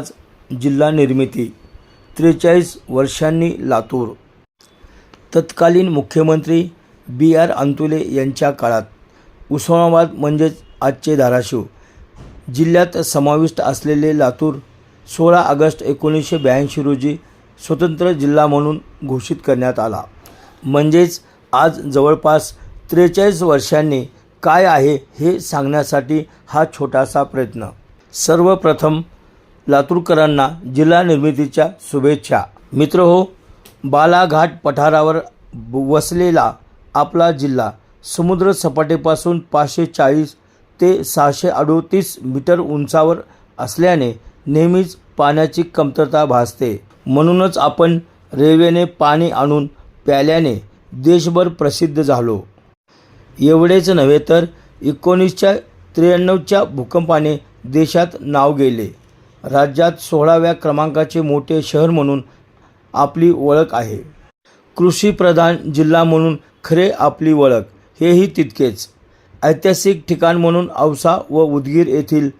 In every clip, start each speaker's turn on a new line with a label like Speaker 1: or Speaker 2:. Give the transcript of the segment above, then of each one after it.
Speaker 1: आज जिल्हा निर्मिती त्रेचाळीस वर्षांनी लातूर. तत्कालीन मुख्यमंत्री बी आर अंतुले यांच्या काळात उस्मानाबाद म्हणजेच आजचे धाराशिव जिल्ह्यात समाविष्ट असलेले लातूर सोळा ऑगस्ट एकोणीसशे ब्याऐंशी रोजी स्वतंत्र जिल्हा म्हणून घोषित करण्यात आला. म्हणजेच आज जवळपास त्रेचाळीस वर्षांनी काय आहे हे सांगण्यासाठी हा छोटासा प्रयत्न. सर्वप्रथम लातूरकरांना जिल्हा निर्मितीच्या शुभेच्छा. मित्र हो बालाघाट पठारावर वसलेला आपला जिल्हा समुद्र सपाटीपासून पाचशे चाळीस ते सहाशे अडोतीस मीटर उंचावर असल्याने नेहमीच पाण्याची कमतरता भासते. म्हणूनच आपण रेल्वेने पाणी आणून प्याल्याने देशभर प्रसिद्ध झालो. एवढेच नव्हे तर एकोणीसच्या त्र्याण्णवच्या भूकंपाने देशात नाव गेले. राज्यात सोळाव्या क्रमांकाचे मोठे शहर म्हणून आपली ओळख आहे. कृषीप्रधान जिल्हा म्हणून खरे आपली ओळख हेही तितकेच. ऐतिहासिक ठिकाण म्हणून औसा व उदगीर येथील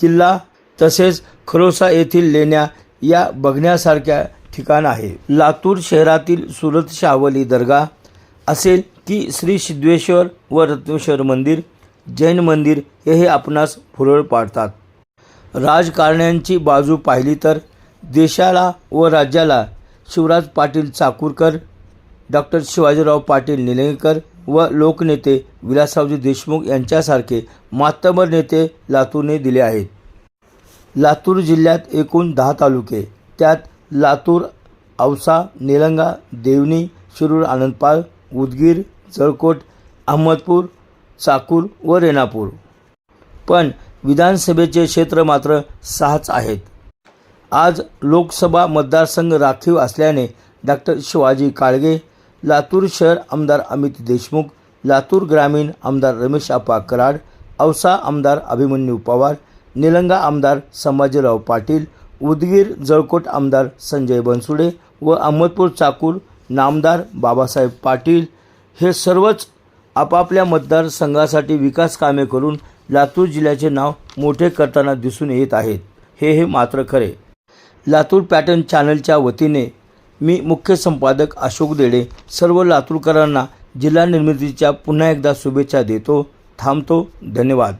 Speaker 1: किल्ला तसेच खरोसा येथील लेण्या या बघण्यासारख्या ठिकाण आहे. लातूर शहरातील सुरत शावली दर्गा असेल की श्री सिद्धेश्वर व रत्नेश्वर मंदिर जैन मंदिर हेही आपणास फुरळ पाडतात. राजकारण्यांची बाजू पाहिली तर देशाला व राज्याला शिवराज पाटील चाकूरकर डॉक्टर शिवाजीराव पाटील निलंगेकर व लोकनेते विलासरावजी देशमुख यांच्यासारखे मातबर नेते लातूरने दिले आहेत. लातूर जिल्ह्यात एकूण दहा तालुके त्यात लातूर औसा निलंगा देवणी शिरूर आनंदपाल उदगीर जळकोट अहमदपूर चाकूर व रेणापूर. पण विधानसभेचे क्षेत्र मात्र सहाच आहेत. आज लोकसभा मतदारसंघ राखीव असल्याने डॉक्टर शिवाजी काळगे लातूर शहर आमदार अमित देशमुख लातूर ग्रामीण आमदार रमेश आप्पा कराड औसा आमदार अभिमन्यू पवार निलंगा आमदार संभाजीराव पाटील उदगीर जळकोट आमदार संजय बनसुडे व अहमदपूर चाकूर नामदार बाबासाहेब पाटील हे सर्वच आपापल्या मतदारसंघासाठी विकास कामे करून लातूर जिल्ह्याचे नाव मोठे करताना दिसून येत आहेत. हे हे मात्र खरे. लातूर पॅटर्न चॅनलच्या वतीने मी मुख्य संपादक अशोक देडे सर्व लातूरकरांना जिल्हा निर्मितीच्या पुन्हा एकदा शुभेच्छा देतो थांबतो धन्यवाद.